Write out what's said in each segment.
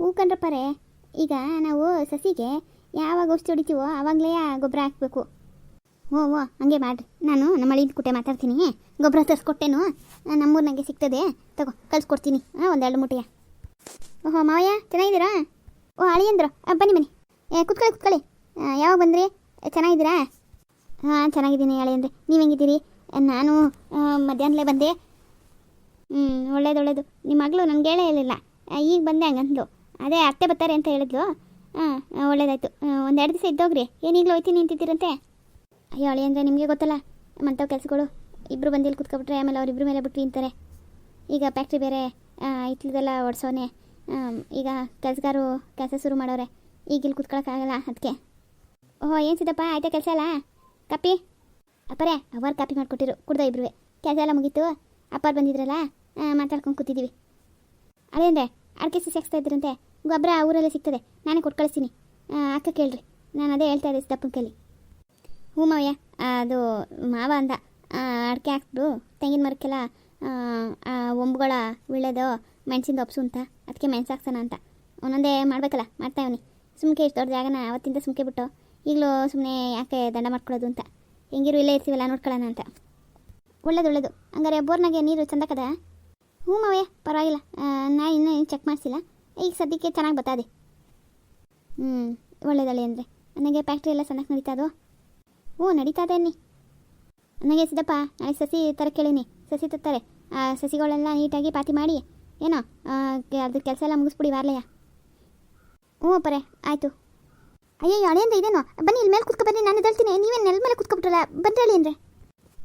ಹೂ ಕಂಡ್ರಪ್ಪರೇ ಈಗ ನಾವು ಸಸಿಗೆ ಯಾವಾಗ ಔಷಧಿ ಹೊಡಿತೀವೋ ಆವಾಗಲೇ ಗೊಬ್ಬರ ಹಾಕಬೇಕು. ಓ ಓ ಹಂಗೆ ಮಾಡಿರಿ. ನಾನು ನಮ್ಮ ಅಳಿದ ಕುಟ್ಟೆ ಮಾತಾಡ್ತೀನಿ. ಗೊಬ್ಬರ ತರಿಸ್ಕೊಟ್ಟೇನು ನಮ್ಮೂರ್ನಾಗೆ ಸಿಗ್ತದೆ. ತಗೋ, ಕಳಿಸ್ಕೊಡ್ತೀನಿ. ಹಾಂ ಒಂದೆರಡು ಮೂಟೆಯ. ಓಹೋ, ಮಾವಯ್ಯ, ಚೆನ್ನಾಗಿದ್ದೀರಾ? ಓ ಅಳಿಯಂದ್ರು ಬನ್ನಿ ಬನ್ನಿ. ಏ, ಕುತ್ಕೊಳ್ಳಿ ಕುತ್ಕೊಳ್ಳಿ. ಯಾವಾಗ ಬಂದ್ರಿ? ಚೆನ್ನಾಗಿದ್ದೀರಾ? ಹಾಂ, ಚೆನ್ನಾಗಿದ್ದೀನಿ ಅಳಿಯಂದ್ರೆ ನೀವು ಹೆಂಗಿದ್ದೀರಿ? ನಾನು ಮಧ್ಯಾಹ್ನಲೇ ಬಂದೆ. ಹ್ಞೂ ಒಳ್ಳೇದು ಒಳ್ಳೇದು. ನಿಮ್ಮ ಮಗಳು ನನಗೆ ಹೇಳೇ ಇರಲಿಲ್ಲ. ಈಗ ಬಂದೆ ಹಂಗಂದ್ಲು. ಅದೇ ಅತ್ತೆ ಬರ್ತಾರೆ ಅಂತ ಹೇಳಿದ್ಲು. ಹಾಂ ಒಳ್ಳೇದಾಯ್ತು. ಒಂದೆರಡು ದಿವಸ ಇದ್ದೋಗ್ರಿ. ಏನೀಗಲೂ ಹೋಯ್ತೀನಿ ನಿಂತಿದ್ದೀರಂತೆ? ಅಯ್ಯೋ, ಅಳಿ ಅಂದರೆ ನಿಮಗೆ ಗೊತ್ತಲ್ಲ ಮಂತವ್ ಕೆಲಸಗಳು. ಇಬ್ಬರು ಬಂದಿಲ್ಲಿ ಕುತ್ಕೊಬಿಟ್ರೆ ಆಮೇಲೆ ಅವ್ರಿಬ್ರ ಮೇಲೆ ಬಿಟ್ಟು ನಿಂತಾರೆ. ಈಗ ಫ್ಯಾಕ್ಟ್ರಿ ಬೇರೆ ಇಟ್ಲಿದೆಲ್ಲ ಓಡಿಸೋನೆ ಈಗ ಕೆಲಸಗಾರು ಕೆಲಸ ಶುರು ಮಾಡೋರೆ. ಈಗ ಇಲ್ಲಿ ಕುತ್ಕೊಳಕ್ಕಾಗಲ್ಲ ಅದಕ್ಕೆ ಓಹೋ, ಏನು ಸಿದ್ದಪ್ಪ, ಆಯ್ತಾ ಕೆಲಸ ಅಲ್ಲ ಕಾಪಿ ಅಪ್ಪರೇ ಅವರು ಕಾಪಿ ಮಾಡಿಕೊಟ್ಟಿರು, ಕುಡ್ದ ಇಬ್ರು ಕೆಲಸ ಎಲ್ಲ ಮುಗೀತು. ಅಪ್ಪರು ಬಂದಿದ್ರಲ್ಲ ಮಾತಾಡ್ಕೊಂಡು ಕೂತಿದ್ದೀವಿ ಅದೇಂದ್ರೆ ಅಡಿಕೆ ಸಸಿ ಹಾಕ್ಸ್ತಾ ಇದ್ರಂತೆ. ಗೊಬ್ಬರ ಊರಲ್ಲೇ ಸಿಗ್ತದೆ. ನಾನೇ ಕೊಟ್ಟು ಕಳಿಸ್ತೀನಿ. ಅಕ್ಕ ಕೇಳ್ರಿ. ನಾನು ಅದೇ ಹೇಳ್ತಾ ಇದ್ದೆ ಸಿದ್ದಪ್ಪನ ಕೈಲಿ ಹ್ಞೂ ಮಾವಯ್ಯ. ಅದು ಮಾವ ಅಂದ. ಅಡಿಕೆ ಹಾಕ್ಬಿಡು. ತೆಂಗಿನ ಮರಕ್ಕೆಲ್ಲ ಒಂಬುಗಳ ಒಳ್ಳೇದು ಮೆಣಸಿಂದ ಒಪ್ಸು ಅಂತ. ಅದಕ್ಕೆ ಮೆಣಸು ಹಾಕ್ಸೋಣ ಅಂತ. ಒಂದೊಂದೇ ಮಾಡಬೇಕಲ್ಲ, ಮಾಡ್ತಾ ಇವನಿ. ಸುಮ್ಕೆ ಇಷ್ಟು ದೊಡ್ಡ ಜಾಗನ ಅವತ್ತಿಂದ ಸುಮ್ಕೆ ಬಿಟ್ಟು. ಈಗಲೂ ಸುಮ್ಮನೆ ಯಾಕೆ ದಂಡ ಮಾಡ್ಕೊಳ್ಳೋದು ಅಂತ. ಹೆಂಗಿರು ಇಲ್ಲೇ ಇರ್ತೀವಲ್ಲ, ನೋಡ್ಕೊಳ್ಳೋಣ ಅಂತ. ಒಳ್ಳೇದು ಒಳ್ಳೇದು ಹಂಗಾರೆ ಬೋರ್ನಾಗೆ ನೀರು ಚಂದ ಕದ ಹ್ಞೂ ಮಾವಯ್ಯ, ಪರವಾಗಿಲ್ಲ. ನಾ ಇನ್ನೂ ಚೆಕ್ ಮಾಡಿಸಿಲ್ಲ. ಈಗ ಸದ್ಯಕ್ಕೆ ಚೆನ್ನಾಗಿ ಬತ್ತದೆ ಹ್ಞೂ ಒಳ್ಳೇದಳಿ ಅಂದರೆ. ನನಗೆ ಫ್ಯಾಕ್ಟ್ರಿ ಎಲ್ಲ ಸಣ್ಣಕ್ಕೆ ನಡೀತಾ ಅದು ಹ್ಞೂ ನಡೀತಾ ಅನ್ನಿ. ನನಗೆ ಸಿದ್ದಪ್ಪ, ನಾಳೆ ಸಸಿ ತರ ಕೇಳೀನಿ ಸಸಿ ತತ್ತಾರೆ ಆ, ಸಸಿಗಳೆಲ್ಲ ನೀಟಾಗಿ ಪಾತಿ ಮಾಡಿ. ಏನೋ ಅದು ಕೆಲಸ ಎಲ್ಲ ಮುಗಿಸ್ಬಿಡಿ ವಾರ್ಲಯ. ಹ್ಞೂ ಪರೇ ಆಯಿತು. ಅಯ್ಯೋ ಅಳೆಯಿಂದ ಇದೇನೋ? ಬನ್ನಿ ಇಲ್ಲಿ ಮೇಲೆ ಕುತ್ಕೊ ಬನ್ನಿ, ನಾನು ಎದ್ದೇಳ್ತೀನಿ. ನೀವೇನು ನೆಲ ಮೇಲೆ ಕುತ್ಕೊಬಿಟ್ರಲ್ಲ ಬಂದ್ರಳಿ ಅಂದರೆ.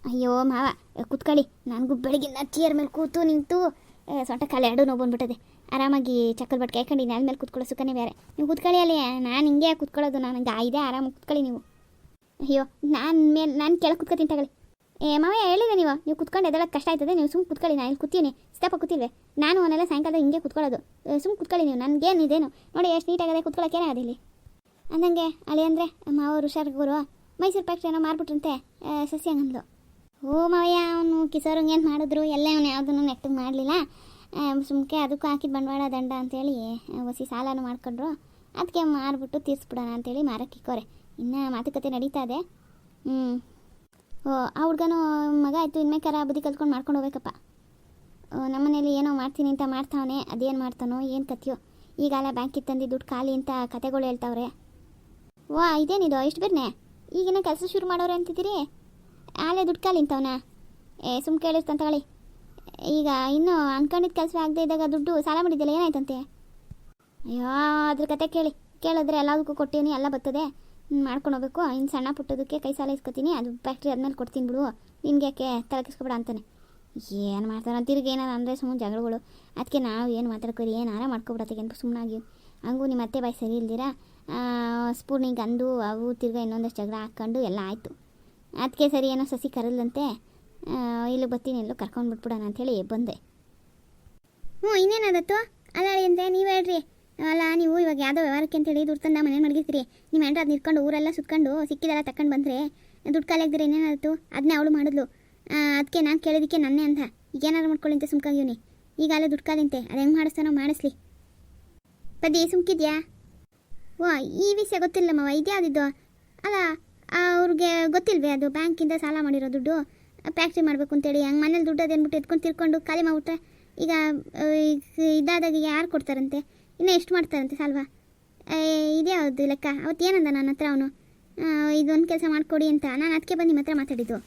ಅಯ್ಯೋ, ಮಾವ, ಕುತ್ಕೊಳ್ಳಿ. ನನಗೂ ಬೆಳಗಿನ ಚೇರ್ ಮೇಲೆ ಕೂತು ನಿಂತು ಸೊಂಟ ಕಾಲು ಎರಡು ನೋವು ಬಂದ್ಬಿಟ್ಟದೆ. ಆರಾಮಾಗಿ ಚಕ್ಕಲ್ ಬಟ್ ಕಾಯ್ಕೊಂಡು ನೆಲ ಮೇಲೆ ಕುತ್ಕೊಳ್ಳೋ ಸುಖನೇ ಬೇರೆ. ನೀವು ಕುತ್ಕೊಳ್ಳಿ ಅಲ್ಲಿ, ನಾನು ಹಿಂಗೆ ಕೂತ್ಕೊಳ್ಳೋದು ನನಗೆ ಇದೇ ಆರಾಮಾಗಿ ಕುತ್ಕೊಳ್ಳಿ ನೀವು. ಅಯ್ಯೋ, ನಾನು ಮೇಲೆ, ನಾನು ಕೆಳಗೆ ಕುತ್ಕೊತೀನಿ ತಗೊಳ್ಳಿ. ಏ ಮಾವ ಹೇಳಿದೆ ನೀವು ನೀವು ಕುತ್ಕೊಂಡು ಎದೆಲ್ಲ ಕಷ್ಟ ಆಯ್ತದೆ, ನೀವು ಸುಮ್ಮನೆ ಕುತ್ಕೊಳ್ಳಿ ನಾನು ಇಲ್ಲಿ ಕೂತೀನಿ. ಸ್ಟೆಪ್ ಕೂತಿಲ್ವೆ? ನಾನು ಅವನ್ನೆಲ್ಲ ಸಾಯಂಕಾಲ ಹಿಂಗೆ ಕುತ್ಕೊಳ್ಳೋದು. ಸುಮ್ಮನೆ ಕುತ್ಕೊಳ್ಳಿ ನೀವು, ನನಗೇನು ಇದೇನು? ನೋಡಿ, ಎಷ್ಟು ನೀಟಾಗದೆ ಕುತ್ಕೊಳ್ಳೋಕೆ ಏನಾಗದೆ ಇಲ್ಲಿ ಅಂದಂಗೆ, ಅಲ್ಲಿ ಅಂದರೆ ಮಾವರು ಹುಷಾರ್ಗೋರು ಮೈಸೂರು ಪ್ಯಾಕ್ಟ್ರಿ ಏನೋ ಮಾರ್ಬಿಟ್ರಂತೆ ಸಸ್ಯ ಸಸಿ ಹಂಗಂದ್ಲು ಓ, ಮಾವಯ್ಯ, ಅವನು ಕಿಸೋರಂಗೇನು ಮಾಡಿದ್ರು, ಎಲ್ಲ ಅವನು ಯಾವುದನ್ನು ನೆಟ್ಟಿಗೆ ಮಾಡಲಿಲ್ಲ. ಸುಮ್ಕೆ ಅದಕ್ಕೂ ಹಾಕಿದ ಬಂಡವಾಳ ದಂಡ ಅಂತೇಳಿ ಹೊಸಿ ಸಾಲನೂ ಮಾಡ್ಕೊಂಡ್ರು. ಅದಕ್ಕೆ ಮಾರ್ಬಿಟ್ಟು ತೀರ್ಸ್ಬಿಡೋಣ ಅಂತೇಳಿ ಮಾರಕ್ಕೆ ಇಕ್ಕೋರೆ. ಇನ್ನು ಮಾತುಕತೆ ನಡೀತಾ ಇದೆ. ಹ್ಞೂ ಓ ಆ ಹುಡ್ಗನು ಮಗ ಆಯಿತು ಇನ್ಮೇಕರ ಬುದ್ಧಿ ಕಲ್ತ್ಕೊಂಡು ಮಾಡ್ಕೊಂಡು ಹೋಗ್ಬೇಕಪ್ಪ. ಓ, ನಮ್ಮನೇಲಿ ಏನೋ ಮಾಡ್ತೀನಿ ಅಂತ ಮಾಡ್ತಾವನೆ ಅದೇನು ಮಾಡ್ತಾನೋ ಏನು ಕಥೆಯೋ. ಈಗಾಲ ಬ್ಯಾಂಕಿಗೆ ತಂದು ದುಡ್ಡು ಖಾಲಿ ಅಂತ ಕತೆಗಳು ಹೇಳ್ತಾವ್ರೆ. ವಾ ಇದೇನಿದು ಇಷ್ಟು ಬೇರ್ನೆ ಈಗಿನ ಕೆಲಸ ಶುರು ಮಾಡೋರೆ ಅಂತಿದ್ದೀರಿ? ಆಲೇ ದುಡ್ಡು ಖಾಲಿ ಅಂತವನ ಏ ಸುಮ್ ಕೇಳಿರ್ತಾನೆ ತಗೊಳ್ಳಿ. ಈಗ ಇನ್ನೂ ಅನ್ಕೊಂಡಿದ್ದ ಕೆಲಸ ಆಗದೆ ಇದ್ದಾಗ ದುಡ್ಡು ಸಾಲ ಮಾಡಿದ್ದಿಲ್ಲ ಏನಾಯ್ತಂತೆ? ಅಯ್ಯೋ, ಅದ್ರ ಕತೆ ಕೇಳಿ. ಕೇಳಿದ್ರೆ ಎಲ್ಲದಕ್ಕೂ ಕೊಟ್ಟಿನಿ, ಎಲ್ಲ ಬರ್ತದೆ. ಮಾಡ್ಕೊಂಡು ಹೋಗ್ಬೇಕು. ಇನ್ನು ಸಣ್ಣ ಪುಟ್ಟದಕ್ಕೆ ಕೈ ಸಾಲ ಇಸ್ಕೊತೀನಿ. ಅದು ಫ್ಯಾಕ್ಟ್ರಿ ಆದ್ಮೇಲೆ ಕೊಡ್ತೀನಿ ಬಿಡು. ನಿನ್ಗೆ ಯಾಕೆ ತಲೆ ಕೆಸ್ಕೊಬೇಡ ಅಂತಾನೆ. ಏನು ಮಾಡ್ತಾರೆ ತಿರುಗಿ ಏನಾರ ಅಂದರೆ ಸುಮ್ಮನೆ ಜಗಳಗಳು. ಅದಕ್ಕೆ ನಾವು ಏನು ಮಾತಾಡ್ಕೊರಿ ಏನಾರ ಮಾಡ್ಕೊಬಿಡತ್ತೆ ಅಂತ ಸುಮ್ಮನಾಗಿ ಹಂಗೂ ನಿಮ್ಮ ಅತ್ತೆ ಬಾಯಿ ಸರಿ ಇಲ್ದಿರ? ಸ್ಪೂನಿಗೆ ಅಂದು ಅವು ತಿರ್ಗಾ ಇನ್ನೊಂದಷ್ಟು ಜಗಳ ಹಾಕ್ಕೊಂಡು ಎಲ್ಲ ಆಯಿತು. ಅದಕ್ಕೆ ಸರಿ ಏನೋ ಸಸಿ ಕರಲ್ಲಂತೆ ಇಲ್ಲಿ ಬರ್ತೀನಿ, ಎಲ್ಲೋ ಕರ್ಕೊಂಡು ಬಿಟ್ಬಿಡೋಣ ಅಂಥೇಳಿ ಬಂದೆ. ಹ್ಞೂ, ಇನ್ನೇನಾದತ್ತು? ಅಲ್ಲ ಅಂದರೆ ನೀವು ಹೇಳ್ರಿ. ಅಲ್ಲ, ನೀವು ಇವಾಗ ಯಾವುದೋ ವ್ಯವಹಾರಕ್ಕೆ ಅಂತೇಳಿ ದುಡ್ಡು ತಂದು ಮನೆ ಮಡಗಿರ್ತೀರಿ. ನೀವು ಹೆಂಡ್ರ ಅದು ನಿಂತ್ಕೊಂಡು ಊರೆಲ್ಲ ಸುತ್ಕೊಂಡು ಸಿಕ್ಕಿದೆಲ್ಲ ತಕೊಂಡು ಬಂದರೆ ದುಡ್ಡು ಕಾಲಾಗ್ದಿರ ಇನ್ನೇನಾದತ್ತು ಅದನ್ನೇ ಅವಳು ಮಾಡಿದ್ಲು. ಅದಕ್ಕೆ ನಾನು ಕೇಳಿದ್ದಕ್ಕೆ ನನ್ನೇ ಅಂತ. ಈಗೇನಾರು ಮಾಡ್ಕೊಳ್ಳಿ ಮಾಡ್ಕೊಳ್ಳಿಂತೆ ಸುಮ್ಕಾಗಿವ್ನಿ. ಈಗ ಅಲ್ಲೇ ದುಡ್ಡು ಕಾಲಿಂತೆ ಅದು ಹೆಂಗೆ ಮಾಡಿಸ್ತಾನೋ ಮಾಡಿಸ್ಲಿ. ಪದಿ ಸುಮ್ಕಿದ್ಯಾ? ಓ, ಈ ವಿಷಯ ಗೊತ್ತಿಲ್ಲಮ್ಮ, ಇದ್ಯಾವುದಿದ್ದು? ಅಲ್ಲ, ಅವ್ರಿಗೆ ಗೊತ್ತಿಲ್ವೇ ಅದು ಬ್ಯಾಂಕಿಂದ ಸಾಲ ಮಾಡಿರೋ ದುಡ್ಡು? ಫ್ಯಾಕ್ಟ್ರಿ ಮಾಡಬೇಕು ಅಂತೇಳಿ. ಹಂಗೆ ಮನೇಲಿ ದುಡ್ಡು ಅದೇನ್ಬಿಟ್ಟು ಎತ್ಕೊಂಡು ತಿರ್ಕೊಂಡು ಖಾಲಿ ಮಾಡ್ಬಿಟ್ರೆ ಈಗ ಇದಾದಾಗ ಯಾರು ಕೊಡ್ತಾರಂತೆ? ಇನ್ನೂ ಎಷ್ಟು ಮಾಡ್ತಾರಂತೆ ಸಾಲ್ವಾ? ಇದ್ಯಾವುದು ಲೆಕ್ಕ? ಅವತ್ತು ಏನಂದ ನನ್ನ ಹತ್ರ ಅವನು? ಇದೊಂದು ಕೆಲಸ ಮಾಡಿಕೊಡಿ ಅಂತ. ನಾನು ಅದಕ್ಕೆ ಬಂದು ನಿಮ್ಮ ಹತ್ರ ಮಾತಾಡಿದ್ದು.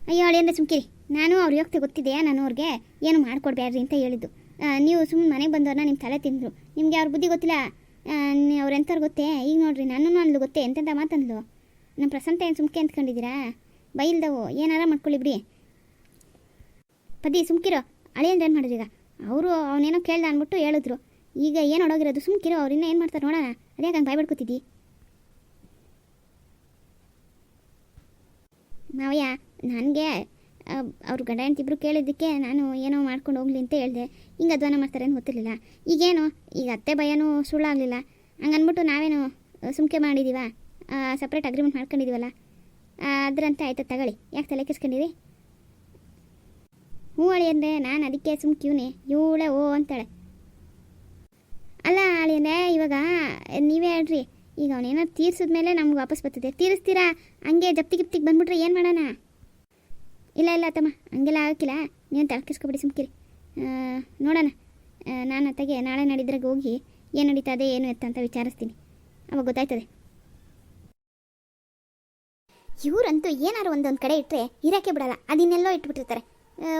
ಅಯ್ಯೋ ಅಳಿ ಅಂದರೆ ಸುಮ್ಕಿರಿ. ನಾನು ಅವ್ರ ಯೋಗ್ಯತೆ ಗೊತ್ತಿದೆ ನಾನು ಅವ್ರಿಗೆ? ಏನು ಮಾಡ್ಕೊಡ್ಬೇಡ್ರಿ ಅಂತ ಹೇಳಿದ್ದು. ನೀವು ಸುಮ್ಮನೆ ಮನೆಗೆ ಬಂದವ್ರನ್ನ ನಿಮ್ಮ ತಲೆ ತಿಂದರು. ನಿಮಗೆ ಅವ್ರ ಬುದ್ಧಿ ಗೊತ್ತಿಲ್ಲ? ಅವ್ರು ಎಂಥವ್ರು ಗೊತ್ತೇ? ಈಗ ನೋಡ್ರಿ ನಾನು ಅಂದ್ಲು ಗೊತ್ತೇ? ಎಂತೆಂಥ ಮಾತಂದ್ಲು ನಮ್ಮ ಪ್ರಸಂತ ಏನು ಸುಮ್ಕೆ ಅಂದ್ಕೊಂಡಿದ್ದೀರಾ ಬೈಲ್ದವು. ಏನಾರ ಮಾಡ್ಕೊಳ್ಳಿ ಬಿಡಿ ಪದಿ ಸುಮ್ಕಿರೋ. ಅಳಿಯಂದ್ರೆ ಏನು ಮಾಡಿದ್ರು ಈಗ ಅವರು ಅವನೇನೋ ಕೇಳ್ದ ಅಂದ್ಬಿಟ್ಟು ಹೇಳಿದ್ರು. ಈಗ ಏನು ಹೊಡೋಗಿರೋದು ಸುಮ್ಕಿರೋ. ಅವ್ರು ಏನು ಮಾಡ್ತಾರೆ ನೋಡೋಣ. ಅದೇ ಹಂಗೆ ಬಾಯ್ಬಿಡ್ಕೊತಿದ್ದಿ ಮಾವಯ್ಯ, ನನಗೆ ಅವ್ರ ಗಂಡ ಹೆಂಡ್ತಿಬ್ರು ಕೇಳಿದ್ದಕ್ಕೆ ನಾನು ಏನೋ ಮಾಡ್ಕೊಂಡು ಹೋಗ್ಲಿ ಅಂತ ಹೇಳಿದೆ. ಹಿಂಗೆ ಅಧ್ವಾನ ಮಾಡ್ತಾರೆ ಏನು ಗೊತ್ತಿರಲಿಲ್ಲ. ಈಗೇನು? ಈಗ ಅತ್ತೆ ಭಯನೂ ಸುಳ್ಳಾಗಲಿಲ್ಲ. ಹಂಗನ್ಬಿಟ್ಟು ನಾವೇನು ಸುಮ್ಕೆ ಮಾಡಿದ್ದೀವ ಸಪ್ರೇಟ್ ಅಗ್ರಿಮೆಂಟ್ ಮಾಡ್ಕೊಂಡಿದ್ದೀವಲ್ಲ ಅದ್ರಂತೆ ಆಯಿತು, ತಗೊಳ್ಳಿ. ಯಾಕೆ ತಲೆ ಕೆಸ್ಕೊಂಡಿರಿ ಹ್ಞೂ ಅಳಿ ಅಂದೆ, ನಾನು ಅದಕ್ಕೆ ಸುಮ್ಕಿವ್ನಿ ಇವಳೆ ಓ ಅಂತಾಳೆ. ಅಲ್ಲ ಅಳಿ ಅಂದೆ, ಇವಾಗ ನೀವೇ ಹೇಳ್ರಿ. ಈಗ ಅವನೇನೋ ತೀರ್ಸಿದ್ಮೇಲೆ ನಮ್ಗೆ ವಾಪಸ್ ಬರ್ತದೆ. ತೀರಿಸ್ತೀರಾ? ಹಂಗೆ ಜಪ್ತಿ ಗಿಪ್ತಿಗೆ ಬಂದ್ಬಿಟ್ರೆ ಏನು ಮಾಡೋಣ? ಇಲ್ಲ ಇಲ್ಲ ತಮ್ಮ, ಹಂಗೆಲ್ಲ ನೀನು ತಲೆ ತಲೆಕಿಸ್ಕೊಬಿಡಿ ಸುಮ್ಕಿರಿ ನೋಡೋಣ. ನಾನು ಅತ್ತಗೆ ನಾಳೆ ನಾಡಿದ್ರಾಗ ಹೋಗಿ ಏನು ನಡೀತದೆ ಏನು ಎತ್ತ ಅಂತ ವಿಚಾರಿಸ್ತೀನಿ. ಅವಾಗ ಗೊತ್ತಾಯ್ತದೆ. ಇವರಂತೂ ಏನಾದ್ರು ಒಂದೊಂದು ಕಡೆ ಇಟ್ಟರೆ ಇರೋಕ್ಕೆ ಬಿಡಲ್ಲ. ಅದನ್ನೆಲ್ಲೋ ಇಟ್ಬಿಟ್ಟಿರ್ತಾರೆ.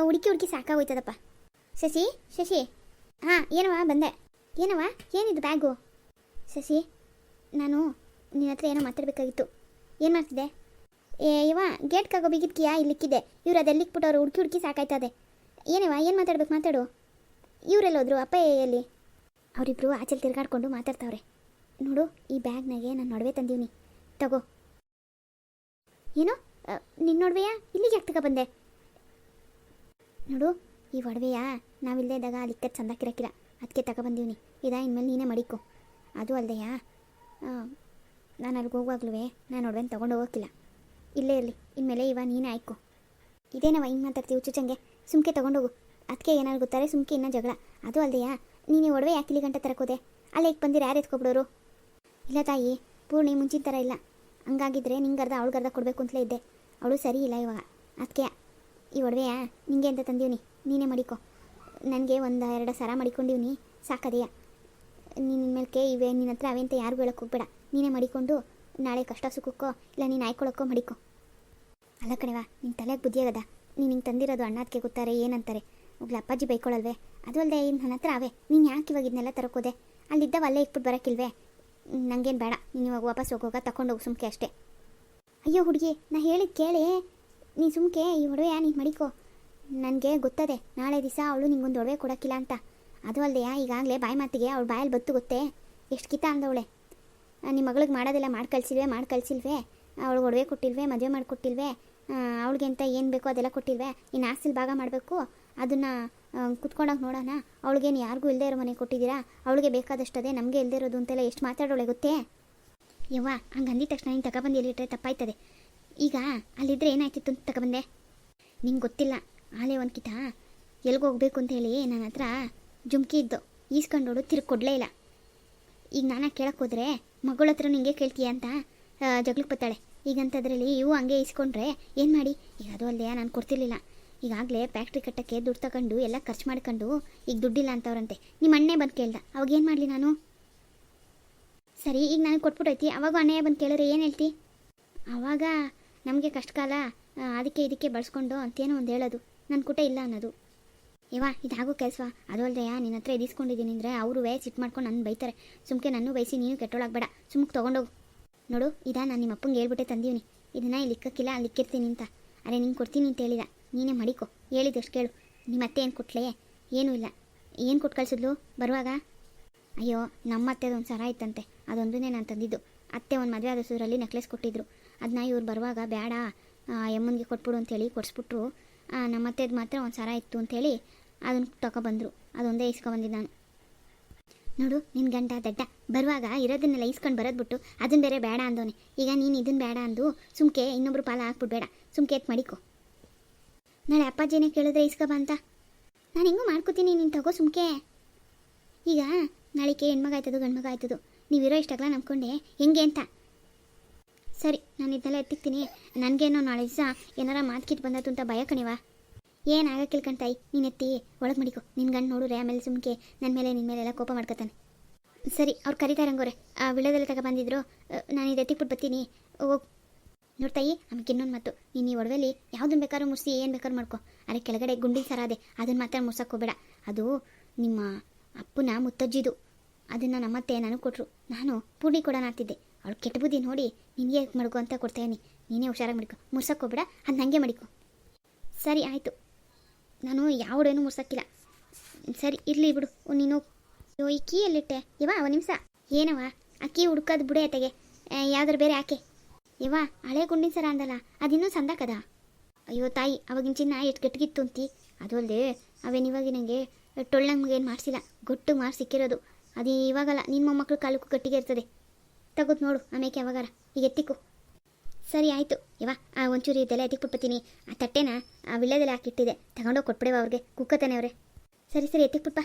ಹುಡುಕಿ ಹುಡುಕಿ ಸಾಕಾಗೋಯ್ತದಪ್ಪ. ಶಶಿ ಶಶಿ. ಹಾಂ ಏನವ ಬಂದೆ. ಏನವ ಏನಿದು ಬ್ಯಾಗು? ಶಶಿ, ನಾನು ನಿನ್ನ ಹತ್ರ ಏನೋ ಮಾತಾಡಬೇಕಾಗಿತ್ತು. ಏನು ಮಾಡ್ತಿದ್ದೆ? ಏ ಇವ ಗೇಟ್ಗಾಗೋ ಬಿಗಿದ್ಕಿಯಾ? ಇಲ್ಲಿಕ್ಕಿದೆ. ಇವ್ರು ಅದೆಲ್ಲಿಕ್ಬಿಟ್ಟವ್ರು ಹುಡುಕಿ ಹುಡುಕಿ ಸಾಕಾಯ್ತದೆ. ಏನಿವ ಏನು ಮಾತಾಡ್ಬೇಕು? ಮಾತಾಡು. ಇವರೆಲ್ಲೋದ್ರು ಅಪ್ಪ ಎಲ್ಲಿ? ಅವರಿಬ್ರು ಆಚೆ ತಿರ್ಗಾಡ್ಕೊಂಡು ಮಾತಾಡ್ತಾವ್ರೆ. ನೋಡು, ಈ ಬ್ಯಾಗ್ನಾಗೆ ನಾನು ನಡುವೆ ತಂದೀವ್ನಿ. ತಗೋ. ಏನು ನಿನ್ನ ಒಡವೆಯಾ ಇಲ್ಲಿಗೆ ಯಾಕೆ ಬಂದೆ. ನೋಡು, ಈ ಒಡವೆಯ ನಾವಿಲ್ಲದೆ ಇದ್ದಾಗ ಅಲ್ಲಿಕ್ಕ ಕಿರಕಿರ. ಅದಕ್ಕೆ ತಗೊಬಂದೀವ್ನಿ ಇದಾ ಇನ್ಮೇಲೆ ನೀನೇ ಮಡಿಕೊ. ಅದು ಅಲ್ಲದೆಯಾ ನಾನು ಅಲ್ಲಿಗೆ ಹೋಗುವಾಗ್ಲೂ ನಾನು ಒಡವೆನ ತೊಗೊಂಡು ಹೋಗೋಕ್ಕಿಲ್ಲ ಇಲ್ಲೇ ಇರಲಿ. ಇನ್ಮೇಲೆ ಇವ ನೀನೇ ಆಯ್ಕೊ. ಇದೇನವ ಹಿಂಗೆ ಮಾತಾಡ್ತೀವಿ ಚುಚಂಗೆ ಸುಮ್ಕೆ ತೊಗೊಂಡೋಗು ಅದಕ್ಕೆ ಏನಾದ್ರು ಗೊತ್ತಾರೆ, ಸುಮ್ಕೆ ಇನ್ನೂ ಜಗಳ. ಅದು ಅಲ್ಲದೆಯಾ ನೀನು ಒಡವೆ ಯಾಕೆ ಇಲ್ಲಿ ಗಂಟೆ ತರಕೋದೆ ಅಲ್ಲೇ ಈಗ ಬಂದಿರ ಯಾರು ಎತ್ಕೊಬಿಡೋರು? ಇಲ್ಲ ತಾಯಿ, ಪೂರ್ಣಿ ಮುಂಚಿನ ಥರ ಇಲ್ಲ. ಹಂಗಾಗಿದ್ರೆ ನಿಂಗರ್ಧ ಅವಳಿಗರ್ಧ ಕೊಡಬೇಕು ಅಂತಲೇ ಇದ್ದೆ. ಅವಳು ಸರಿ ಇಲ್ಲ ಇವಾಗ. ಅದಕ್ಕೆ ಈ ಒಡವೆಯ ನಿಂಗೆ ಅಂತ ತಂದೀವಿ ನೀನೇ ಮಡಿಕೊ. ನನಗೆ ಒಂದು ಎರಡು ಸರ ಮಡಿಕೊಂಡಿವ್ನಿ. ಸಾಕದೆಯಾ. ನಿನ್ನ ಮೇಲ್ಕೆ ಇವೆ ನಿನ್ನ ಹತ್ರ ಅವೆ ಅಂತ ಯಾರಿಗೂ ಹೇಳಕ್ಕೆ ಹೋಗ್ಬೇಡ. ನೀನೇ ಮಡಿಕೊಂಡು ನಾಳೆ ಕಷ್ಟ ಸುಖಕ್ಕೋ, ಇಲ್ಲ ನೀನು ಆಯ್ಕೊಳ್ಳೋಕ್ಕೋ ಮಡಿಕೊ. ಅಲ್ಲ ಕಣವ ನಿನ್ನ ತಲೆಗೆ ಬುದ್ಧಿ ಆಗದ. ನೀನು ಹಿಂಗೆ ತಂದಿರೋದು ಅಣ್ಣದಕ್ಕೆ ಗೊತ್ತಾರೆ, ಏನಂತಾರೆ? ಹೋಗ್ಲಿ, ಅಪ್ಪಾಜಿ ಬೈಕೊಳ್ಳಲ್ವೇ ಅದು ಅಲ್ಲದೆ ಇನ್ನು ನನ್ನ ಹತ್ರ ಅವೇ. ನೀನು ಯಾಕೆ ಇವಾಗ ಇದನ್ನೆಲ್ಲ ತರಕೋದೆ? ಅಲ್ಲಿದ್ದವ ಅಲ್ಲೇ ಇಟ್ಬಿಟ್ಟು ಬರೋಕ್ಕಿಲ್ವೇ ನನಗೇನು ಬೇಡ. ನೀನು ಇವಾಗ ವಾಪಸ್ ಹೋಗೋಗ ತಗೊಂಡೋಗು ಸುಮ್ಕೆ ಅಷ್ಟೇ. ಅಯ್ಯೋ ಹುಡುಗಿ, ನಾ ಹೇಳಿದ ಕೇಳಿ. ನೀನು ಸುಮ್ಕೆ ಈ ಒಡವೆ ನೀನು ಮಡಿಕೋ. ನನಗೆ ಗೊತ್ತದೆ, ನಾಳೆ ದಿವಸ ಅವಳು ನಿಂಗೊಂದು ಒಡವೆ ಕೊಡೋಕ್ಕಿಲ್ಲ ಅಂತ. ಅದು ಅಲ್ಲದೆ ಈಗಾಗಲೇ ಬಾಯಿ ಮಾತಿಗೆ ಅವಳು ಬಾಯಲ್ಲಿ ಬತ್ತು ಗೊತ್ತೇ? ಎಷ್ಟು ಕಿತ ಅಂದವಳೆ. ನಿಮ್ಮ ಮಗಳಿಗೆ ಮಾಡೋದೆಲ್ಲ ಮಾಡಿ ಕಳಿಸಿಲ್ವೇ ಮಾಡಿ ಕಳಿಸಿಲ್ವೇ? ಅವಳು ಒಡವೆ ಕೊಟ್ಟಿಲ್ವೇ, ಮದುವೆ ಮಾಡಿಕೊಟ್ಟಿಲ್ವೇ? ಅವಳಿಗೆ ಅಂತ ಏನು ಬೇಕೋ ಅದೆಲ್ಲ ಕೊಟ್ಟಿಲ್ವೇ? ಇನ್ನು ಆಸ್ತಿಲಿ ಭಾಗ ಮಾಡಬೇಕು? ಅದನ್ನು ಕುತ್ಕೊಂಡಾಗ ನೋಡೋಣ. ಅವಳಿಗೇನು ಯಾರಿಗೂ ಇಲ್ಲದೆ ಇರೋ ಮನೆ ಕೊಟ್ಟಿದ್ದೀರಾ? ಅವಳಿಗೆ ಬೇಕಾದಷ್ಟದೇ ನಮಗೆ ಇಲ್ಲದೆ ಇರೋದು ಅಂತೆಲ್ಲ ಎಷ್ಟು ಮಾತಾಡೋಳೆ ಗೊತ್ತೇ? ಯವ್ವ, ಹಂಗೆ ಅಂದಿದ ತಕ್ಷಣ ನೀನು ತಗೊಬಂದು ಎಲ್ಲಿಟ್ರೆ ತಪ್ಪಾಯ್ತದೆ. ಈಗ ಅಲ್ಲಿದ್ದರೆ ಏನಾಯ್ತಿತ್ತು ಅಂತ ತಗೊಬಂದೆ. ನಿಂಗೆ ಗೊತ್ತಿಲ್ಲ. ಆಲೆ ಒಂದು ಕಿತ ಎಲ್ಗೆ ಹೋಗ್ಬೇಕು ಅಂತ ಹೇಳಿ ನನ್ನ ಹತ್ರ ಜುಮ್ಕಿ ಇದ್ದು ಈಸ್ಕೊಂಡೋಡು ತಿರ್ಗಿ ಕೊಡಲೇ ಇಲ್ಲ. ಈಗ ನಾನು ಕೇಳಕ್ಕೆ ಹೋದರೆ ಮಗಳ ಹತ್ರ ನಿಂಗೆ ಕೇಳ್ತೀಯ ಅಂತ ಜಗಳಕ್ಕೆ ಬತ್ತಾಳೆ. ಈಗಂತದ್ರಲ್ಲಿ ಇವು ಹಂಗೆ ಇಸ್ಕೊಂಡ್ರೆ ಏನು ಮಾಡಿ? ಈಗ ಅದು ಅಲ್ಲದೆ ನಾನು ಕೊಡ್ತಿರ್ಲಿಲ್ಲ. ಈಗಾಗಲೇ ಫ್ಯಾಕ್ಟ್ರಿ ಕಟ್ಟಕ್ಕೆ ದುಡ್ಡು ತಗೊಂಡು ಎಲ್ಲ ಖರ್ಚು ಮಾಡ್ಕೊಂಡು ಈಗ ದುಡ್ಡಿಲ್ಲ ಅಂತವ್ರಂತೆ. ನಿಮ್ಮ ಅಣ್ಣೆ ಬಂದು ಕೇಳ್ದ. ಅವಾಗ ಏನು ಮಾಡಲಿ ನಾನು? ಸರಿ, ಈಗ ನನಗೆ ಕೊಟ್ಬಿಟ್ಟೈತಿ. ಅವಾಗ ಅಣ್ಣಯ್ಯ ಬಂದು ಕೇಳಿದ್ರೆ ಏನು ಹೇಳ್ತಿ? ಆವಾಗ ನಮಗೆ ಕಷ್ಟಕಾಲ ಅದಕ್ಕೆ ಇದಕ್ಕೆ ಬಳಸ್ಕೊಂಡು ಅಂತೇನೋ ಒಂದು ಹೇಳೋದು. ನನ್ನ ಕೂಟ ಇಲ್ಲ ಅನ್ನೋದು. ಯವ್ವ, ಇದಾಗೋ ಕೆಲಸ ಅದು ಅಲ್ದೆಯಾ ನಿನ್ನ ಹತ್ರ ಇದಿಸ್ಕೊಂಡಿದ್ದೀನಿ ಅಂದರೆ ಅವರು ವೇ ಸಿಟ್ಟು ಮಾಡ್ಕೊಂಡು ನನ್ನ ಬೈತಾರೆ. ಸುಮ್ಕೆ ನನ್ನ ಬೈಸಿ ನೀನು ಕೆಟ್ಟೋಳಾಗಬೇಡ. ಸುಮ್ಕೆ ತೊಗೊಂಡೋಗು. ನೋಡು, ಇದಾ ನಾನು ನಿಮ್ಮ ಅಪ್ಪಂಗೆ ಹೇಳ್ಬಿಟ್ಟೆ ತಂದೀವಿ ಇದನ್ನು ಇಲ್ಲಿ ಇಕ್ಕಕ್ಕಿಲ್ಲ ಅಲ್ಲಿ ಇಕ್ಕಿರ್ತೀನಿ ಅಂತ. ಅರೆ, ನಿಂಗೆ ಕೊಡ್ತೀನಿ ಅಂತ ಹೇಳಿದ. ನೀನೇ ಮಡಿಕೊ. ಹೇಳಿದಷ್ಟು ಕೇಳು. ನಿಮ್ಮ ಅತ್ತೆ ಏನು ಕೊಟ್ಲೆಯೇ ಏನೂ ಇಲ್ಲ. ಏನು ಕೊಟ್ಟು ಕಳಿಸಿದ್ಲು? ಬರುವಾಗ? ಅಯ್ಯೋ ನಮ್ಮ ಅತ್ತೆದು ಒಂದು ಸರ ಇತ್ತಂತೆ. ಅದೊಂದನ್ನೇ ನಾನು ತಂದಿದ್ದು. ಅತ್ತೆ ಒಂದು ಮದುವೆ ಆದ ಸೂರಲ್ಲಿ ನೆಕ್ಲೆಸ್ ಕೊಟ್ಟಿದ್ರು. ಅದನ್ನ ಇವ್ರು ಬರುವಾಗ ಬೇಡ ಯಮ್ಮನಿಗೆ ಕೊಟ್ಬಿಡು ಅಂತೇಳಿ ಕೊಡಿಸ್ಬಿಟ್ರು. ನಮ್ಮ ಅತ್ತೆದು ಮಾತ್ರ ಒಂದು ಸರ ಇತ್ತು ಅಂತೇಳಿ ಅದನ್ನು ತಗೊಬಂದರು ಅದೊಂದೇ ಇಸ್ಕೊಬಂದಿದ್ದು ನಾನು. ನೋಡು ನಿನ್ನ ಗಂಡ ದಡ್ಡ. ಬರುವಾಗ ಇರೋದನ್ನೆಲ್ಲ ಇಸ್ಕೊಂಡು ಬರೋದು ಬಿಟ್ಟು ಅದನ್ನ ಬೇರೆ ಬೇಡ ಅಂದೋನೆ ಈಗ ನೀನು ಇದನ್ನು ಬೇಡ ಅಂದು ಸುಮ್ಕೆ ಇನ್ನೊಬ್ರು ಪಾಲ ಹಾಕ್ಬಿಡ್ಬೇಡ. ಸುಮ್ಕೆ ಎತ್ ಮಡಿಕೊ. ನಾಳೆ ಅಪ್ಪಾಜಿನೇ ಕೇಳಿದ್ರೆ ಇಸ್ಕೊಬ ಅಂತ. ನಾನು ಹೆಂಗೂ ಮಾಡ್ಕೋತೀನಿ ನೀನು ತಗೋ ಸುಮ್ಕೆ. ಈಗ ನಾಳೆಗೆ ಹೆಣ್ಮಗ ಆಯ್ತದು, ಗಂಡ್ಮಗ ಆಯ್ತದ. ನೀವಿರೋ ಇಷ್ಟಾಗಲ ನಂಬ್ಕೊಂಡೆ? ಹೆಂಗೆ ಅಂತ? ಸರಿ, ನಾನು ಇದನ್ನೆಲ್ಲ ಎತ್ತಿಕ್ತೀನಿ. ನನಗೇನೋ ನಾಳೆ ದಿವಸ ಏನಾರ ಮಾತ್ಕಿಟ್ ಬಂದಾತು ಅಂತ ಭಯ ಕಣಿವಾ? ಏನಾಗಕ್ಕಿಲ್ ಕಣ್ತಾಯಿ ನೀನು ಎತ್ತಿ, ಒಳಗೆ ಮಡಿಕೋ. ನಿನ್ನ ಗಂಡು ನೋಡ್ರೆ ಆಮೇಲೆ ಸುಮ್ಕೆ ನನ್ನ ಮೇಲೆ ನಿನ್ನ ಮೇಲೆ ಎಲ್ಲ ಕೋಪ ಮಾಡ್ಕೊತಾನೆ. ಸರಿ, ಅವ್ರು ಕರೀತಾರೆ ಹಂಗೋರೆ ಆ ವಿಳದಲ್ಲಿ ತಗೊ ಬಂದಿದ್ರು. ನಾನು ಇದು ಎತ್ತಿಕ್ಬಿಟ್ಟು ಬರ್ತೀನಿ. ಹೋಗ್. ನೋಡ್ತಾಯಿ ಆಮೇಲೆ ಇನ್ನೊಂದು ಮಾತು. ನೀನು ಈ ಒಡವೆಲಿ ಯಾವುದನ್ನು ಬೇಕಾದ್ರೂ ಮುರಿಸಿ, ಏನು ಬೇಕಾದ್ರೂ ಮಾಡ್ಕೊ. ಅರೆ ಕೆಳಗಡೆ ಗುಂಡಿ ಸರ ಅದೇ. ಅದನ್ನು ಮಾತ್ರ ಮುರ್ಸಕ್ಕೆ ಹೋಗಬೇಡ. ಅದು ನಿಮ್ಮ ಅಪ್ಪನ ಮುತ್ತಜ್ಜಿದು. ಅದನ್ನು ನಮ್ಮತ್ತೆ ನನಗೆ ಕೊಟ್ಟರು ನಾನು ಪೂರ್ಣಿ ಕೊಡೋಣ ಅಂತಿದ್ದೆ. ಅವಳು ಕೆಟ್ಟ ಬುದ್ಧಿ ನೋಡಿ ನಿನಗೆ ಮಡ್ಕೊ ಅಂತ ಕೊಡ್ತಾಯಿನಿ ನೀನೇ ಹುಷಾರಾಗಿ ಮಡಿಕೊ. ಮುರ್ಸಕ್ಕೆ ಹೋಗ್ಬೇಡ. ಅದು ನನಗೆ ಮಡಿಕೊ. ಸರಿ, ಆಯಿತು. ನಾನು ಯಾವ ಒಡವೆನೂ ಮುರ್ಸಕ್ಕಿಲ್ಲ. ಸರಿ, ಇರಲಿ ಬಿಡು. ನೀನು ಈ ಕೀ ಎಲ್ಲಿಟ್ಟೆ ಇವ ಒಂದು ನಿಮಿಷ. ಏನವ ಆ ಕೀ ಹುಡ್ಕೋದು ಬಿಡೆ ಆತೆಗೆ ಯಾವ್ದಾರು ಬೇರೆ ಹಾಕೆ. ಇವ ಹಳೆ ಗುಂಡಿನ ಸರ ಅಂದಲ್ಲ, ಅದಿನ್ನೂ ಸಂದಾಕದ. ಅಯ್ಯೋ ತಾಯಿ, ಅವಾಗಿನ ಚಿನ್ನ ಎಷ್ಟು ಗಟ್ಟಿಗಿತ್ತು ಅಂತಿ. ಅದು ಅಲ್ಲದೆ ಅವೇನು ಇವಾಗ ನನಗೆ ಟೊಳ್ಳಂಗೆ ಏನು ಮಾಡಿಸಿಲ್ಲ. ಗೊಟ್ಟು ಮಾಡಿ ಸಿಕ್ಕಿರೋದು. ಅದು ಇವಾಗಲ್ಲ ನಿಮ್ಮ ಮೊಮ್ಮಕ್ಳು ಕಾಲಕ್ಕೂ ಗಟ್ಟಿಗೆ ಇರ್ತದೆ. ತಗೋದು ನೋಡು ಆಮೇಲೆ ಯಾವಾಗಾರ. ಈಗ ಎತ್ತಿಕ್ಕು ಸರಿ, ಆಯಿತು. ಇವ ಆ ಒಂಚೂರು ಇದೆಲ್ಲ ಎತ್ತಿಕ್ಬಿಟ್ಬತ್ತೀನಿ ಆ ತಟ್ಟೆನ ಆ ವಿಳ್ಯದಲ್ಲಿ ಹಾಕಿಟ್ಟಿದೆ ತಗೊಂಡೋಗಿ ಕೊಟ್ಬಿಡವ ಅವ್ರಿಗೆ, ಕುಕ್ಕತಾನೆ ಅವ್ರೆ. ಸರಿ ಸರಿ ಎತ್ತಿಕ್ಬಿಟ್ಪ